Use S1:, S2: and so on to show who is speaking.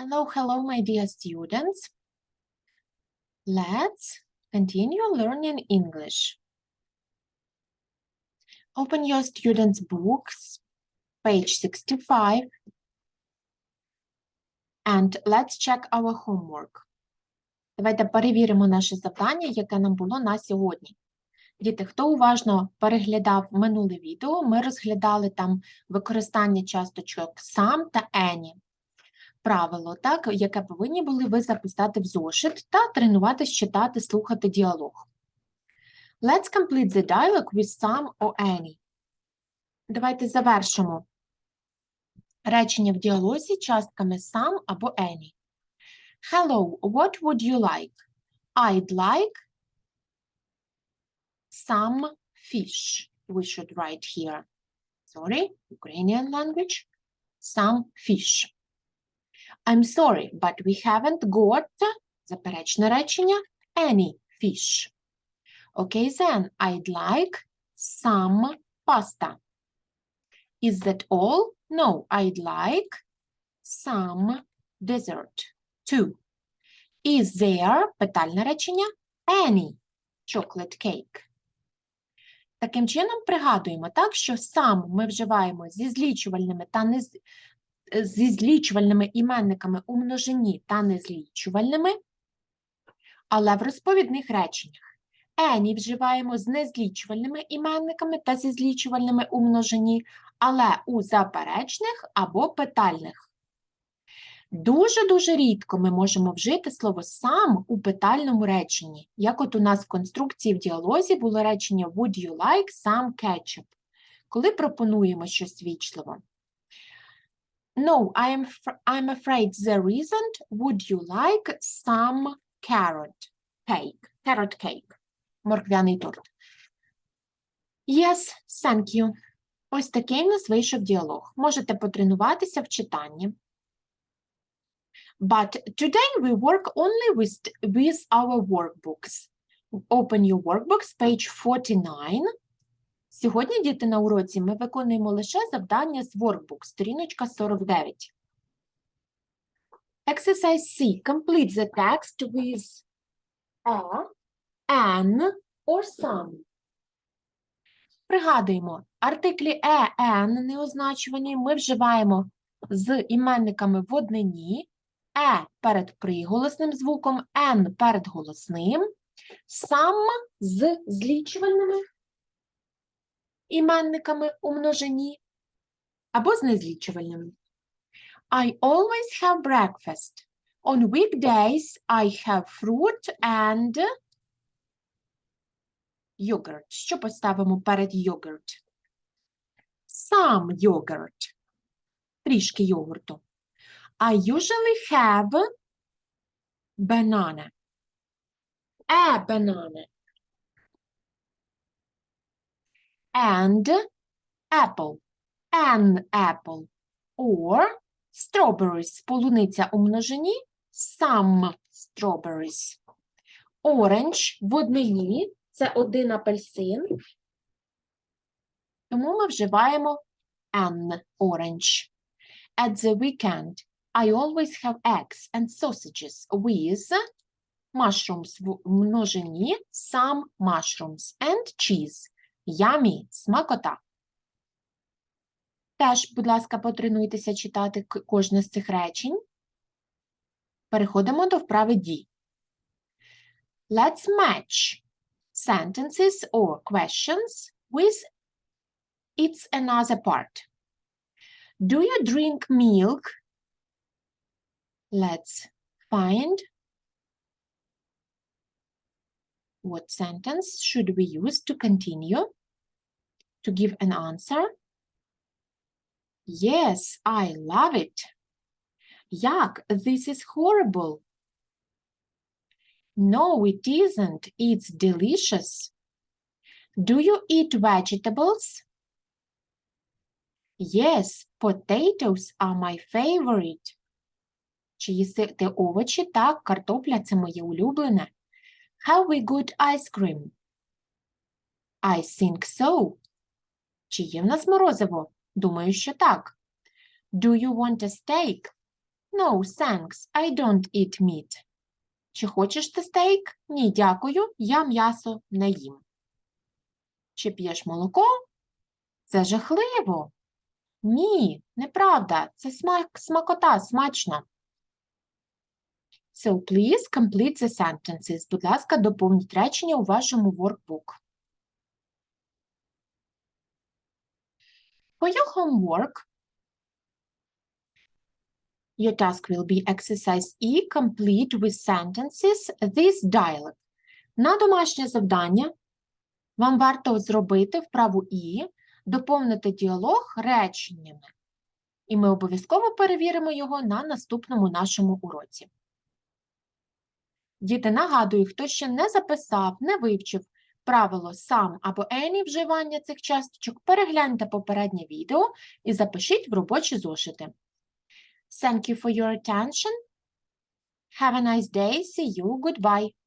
S1: Hello, hello, my dear students. Let's continue learning English. Open your students' books, page 65. And let's check our homework. Давайте перевіримо наше завдання, яке нам було на сьогодні. Діти, хто уважно переглядав минуле відео, ми розглядали там використання часточок сам та any. Правило, так, яке повинні були ви записати в зошит та тренуватись читати, слухати діалог. Let's complete the dialogue with some or any. Давайте завершимо речення в діалозі частками some або any. Hello, what would you like? I'd like some fish. We should write here. Sorry, Ukrainian language. Some fish. I'm sorry, but we haven't got заперечне речення any fish. Okay, then I'd like some pasta. Is that all? No, I'd like some dessert too. Is there питальне речення any chocolate cake? Таким чином пригадуємо так, що сам ми вживаємо зі злічувальними та зі злічувальними іменниками у множині та незлічувальними, але в розповідних реченнях. Any вживаємо з незлічувальними іменниками та зі злічувальними у множині, але у заперечних або питальних. Дуже-дуже рідко ми можемо вжити слово сам у питальному реченні, як от у нас в конструкції в діалозі було речення Would you like some ketchup? Коли пропонуємо щось вічливо. No, I am fr- I'm afraid there isn't. Would you like some carrot cake? Carrot cake. Морквяний торт. Yes, thank you. Ось такий в нас вийшов діалог. Можете потренуватися в читанні. But today we work only with, with our workbooks. Open your workbooks, page 49. Сьогодні, діти, на уроці ми виконуємо лише завдання з workbook, сторіночка 49. Exercise C. Complete the text with a, an or some. Пригадуємо, артиклі е, ен неозначувані ми вживаємо з іменниками в однині, е перед приголосним звуком, н перед голосним, сам з злічувальними іменниками у множині або з незлічувальними. I always have breakfast. On weekdays I have fruit and yogurt. Що поставимо перед yogurt? Some yogurt. Трішки йогурту. I usually have banana. A banana. And apple. An apple. Or strawberries. Полуниця у множині. Some strawberries. Orange в однині. Це один апельсин. Тому ми вживаємо an orange. At the weekend, I always have eggs and sausages with mushrooms в множині, some mushrooms and cheese. Yummy, смакота. Теж, будь ласка, потренуйтеся читати кожне з цих речень. Переходимо до вправи D. Let's match sentences or questions with its another part. Do you drink milk? Let's find what sentence should we use to continue to give an answer. Yes, I love it. Yuck, this is horrible. No, it isn't. It's delicious. Do you eat vegetables? Yes, potatoes are my favorite. Чи їсти овочі? Так, картопля це моє улюблене. Have we good ice cream? I think so. Чи є в нас морозиво? Думаю, що так. Do you want a steak? No, thanks, I don't eat meat. Чи хочеш ти стейк? Ні, дякую, я м'ясо не їм. Чи п'єш молоко? Це жахливо. Ні, неправда, це смак, смакота, смачно. So please complete the sentences. Будь ласка, доповніть речення у вашому workbook. For your homework, your task will be exercise E, complete with sentences this dialogue. На домашнє завдання вам варто зробити вправу І, доповнити діалог реченнями. І ми обов'язково перевіримо його на наступному нашому уроці. Діти, нагадую, хто ще не записав, не вивчив правило сам або any вживання цих часточок, перегляньте попереднє відео і запишіть в робочі зошити. Thank you for your attention. Have a nice day. See you. Goodbye.